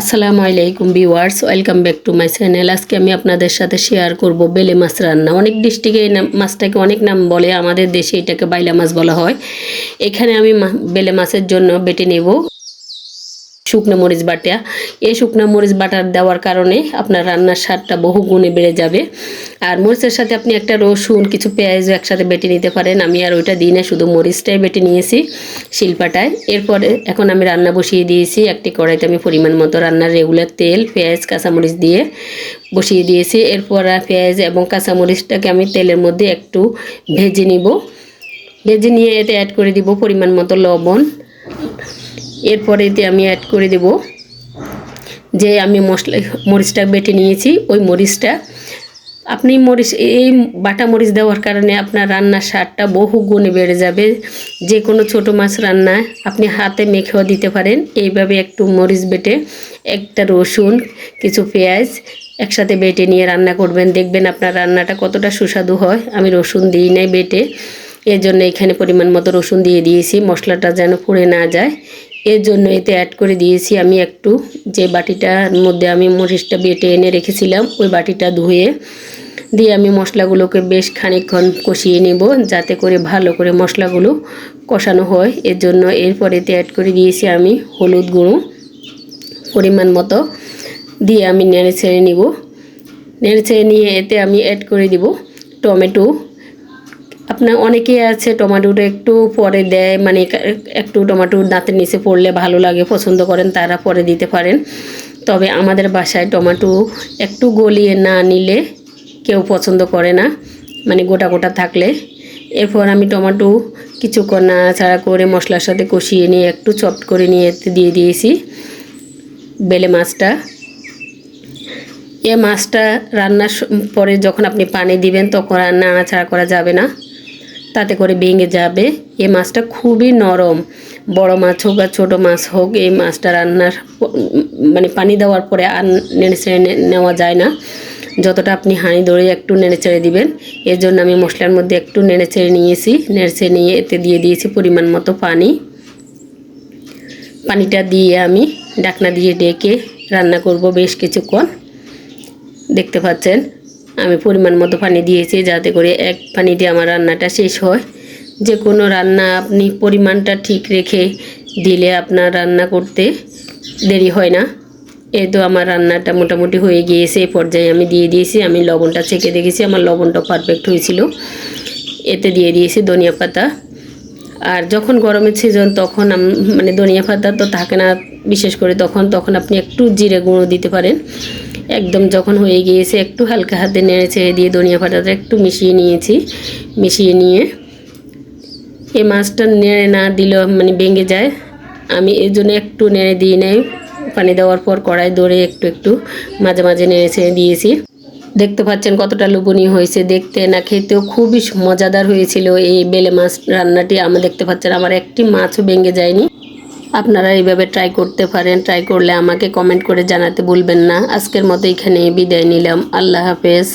আসসালামু আলাইকুম viewers, welcome back to my channel. আজকে আমি আপনাদের সাথে শেয়ার করব বেলে মাছ রান্না। অনেক ডিস্ট্রিক্টে এই মাছটাকে অনেক নাম বলে, আমাদের দেশে এটাকে বাইলা মাছ বলা হয়। এখানে আমি বেলে মাছের জন্য বেটে নেব। শুকনো মরিচ বাটা। এই শুকনো মরিচ বাটার দেওয়ার কারণে আপনার রান্নার স্বাদটা বহু গুণে বেড়ে যাবে। আর মরিচের সাথে আপনি একটা রসুন, কিছু পেঁয়াজও একসাথে বেটে নিতে পারেন। আমি আর ওইটা দিই না, শুধু মরিচটাই বেটে নিয়েছি শিলপাটায়। এরপরে এখন আমি রান্না বসিয়ে দিয়েছি। একটি কড়াইতে আমি পরিমাণ মতো রান্নার রেগুলার তেল, পেঁয়াজ, কাঁচামরিচ দিয়ে বসিয়ে দিয়েছি। এরপর পেঁয়াজ এবং কাঁচামরিচটাকে আমি তেলের মধ্যে একটু ভেজে নিব। ভেজে নিয়ে এতে অ্যাড করে দিব পরিমাণ মতো লবণ। এরপরে এতে আমি অ্যাড করে দেব যে আমি মশলা, মরিচটা বেটে নিয়েছি। ওই মরিচটা, আপনি মরিচ, এই বাটা মরিচ দেওয়ার কারণে আপনার রান্নার স্বাদটা বহু গুণে বেড়ে যাবে। যে কোনো ছোটো মাছ রান্নায় আপনি হাতে মেখেও দিতে পারেন। এইভাবে একটু মরিচ বেটে একটা রসুন, কিছু পেঁয়াজ একসাথে বেটে নিয়ে রান্না করবেন। দেখবেন আপনার রান্নাটা কতটা সুস্বাদু হয়। আমি রসুন দিই নাই বেটে। এর জন্য এখানে পরিমাণ মতো রসুন দিয়ে দিয়েছি। মশলাটা যেন পুড়ে না যায়। এর জন্য এতে অ্যাড করে দিয়েছি আমি একটু। যে বাটিটার মধ্যে আমি মরিচটা বেটে এনে রেখেছিলাম, ওই বাটিটা ধুয়ে দিয়ে আমি মশলাগুলোকে বেশ খানিকক্ষণ কষিয়ে নেব, যাতে করে ভালো করে মশলাগুলো কষানো হয়। এর জন্য এরপর এতে অ্যাড করে দিয়েছি আমি হলুদ গুঁড়ো পরিমাণ মতো দিয়ে আমি নেড়ে ছেড়ে নিব। নেড়ে ছেড়ে নিয়ে এতে আমি অ্যাড করে দিব টমেটো আপনার অনেকেই আছে টমাটোটা একটু পরে দেয় মানে একটু টমাটো দাঁতের নিচে পড়লে ভালো লাগে, পছন্দ করেন, তারা পরে দিতে পারেন। তবে আমাদের বাসায় টমাটো একটু গলিয়ে না নিলে কেউ পছন্দ করে না মানে গোটা গোটা থাকলে। এরপর আমি টমেটো কিছুক্ষণ নাড়াচাড়া করে মশলার সাথে কষিয়ে নিয়ে একটু চপড করে নিয়ে দিয়ে দিয়েছি, বেলে মাছটা। এ মাছটা রান্নার পরে যখন আপনি পানি দিবেন, তখন আর নাড়াচাড়া করা যাবে না। তাতে করে ভেঙে যাবে। এই মাছটা খুবই নরম। বড় মাছ হোক আর ছোটো মাছ হোক, এই মাছটা রান্নার মানে পানি দেওয়ার পরে আর নেড়ে চেড়ে নেওয়া যায় না। যতটা আপনি হাঁড়ি ধরে একটু নেড়ে চেড়ে দিবেন, এর জন্য আমি মশলার মধ্যে একটু নেড়ে চেড়ে নিয়েছি। নেড়ে চেড়ে নিয়ে এতে দিয়ে দিয়েছি পরিমাণ মতো পানি। পানিটা দিয়ে আমি ডাকনা দিয়ে ডেকে রান্না করব বেশ কিছুক্ষণ। দেখতে পাচ্ছেন আমি পরিমাণ মতো পানি দিয়েছি যাতে করে এক পানিতে আমার রান্নাটা শেষ হয়। যে কোনো রান্না আপনি পরিমাণটা ঠিক রেখে দিলে আপনার রান্না করতে দেরি হয় না। এই তো আমার রান্নাটা মোটামুটি হয়ে গিয়েছে এই পর্যায়ে আমি দিয়ে দিয়েছি। আমি লবণটা ছেঁকে দেখেছি, আমার লবণটা পারফেক্ট হয়েছিল। এতে দিয়ে দিয়েছি ধনিয়া পাতা। আর যখন গরমের সিজন তখন মানে ধনিয়া পাতা তো থাকে না বিশেষ করে তখন তখন আপনি একটু জিরে গুঁড়ো দিতে পারেন। একদম যখন হয়ে গিয়েছে, একটু হালকা হাতে নেড়ে ছেড়ে দিয়ে ধনিয়া পাতাটা একটু মিশিয়ে নিয়েছি, মিশিয়ে নিয়ে। এই মাছটা নেড়ে না দিলেও মানে ভেঙে যায়। আমি এই জন্য একটু নেড়ে দিয়ে নেই। পানি দেওয়ার পর কড়াই ধরে একটু একটু মাঝে মাঝে নেড়ে ছেড়ে দিয়েছি। দেখতে পাচ্ছেন কতটা লোভনীয় হয়েছে। দেখতে না খেতেও খুবই মজাদার হয়েছিল এই বেলে মাছ রান্নাটি। আমরা দেখতে পাচ্ছেন আমার একটি মাছও ভেঙে যায়নি। আপনারা এইভাবে ট্রাই করতে পারেন ট্রাই করলে আমাকে কমেন্ট করে জানাতে ভুলবেন না। আজকের মতো এখানে বিদায় নিলাম। আল্লাহ হাফেজ।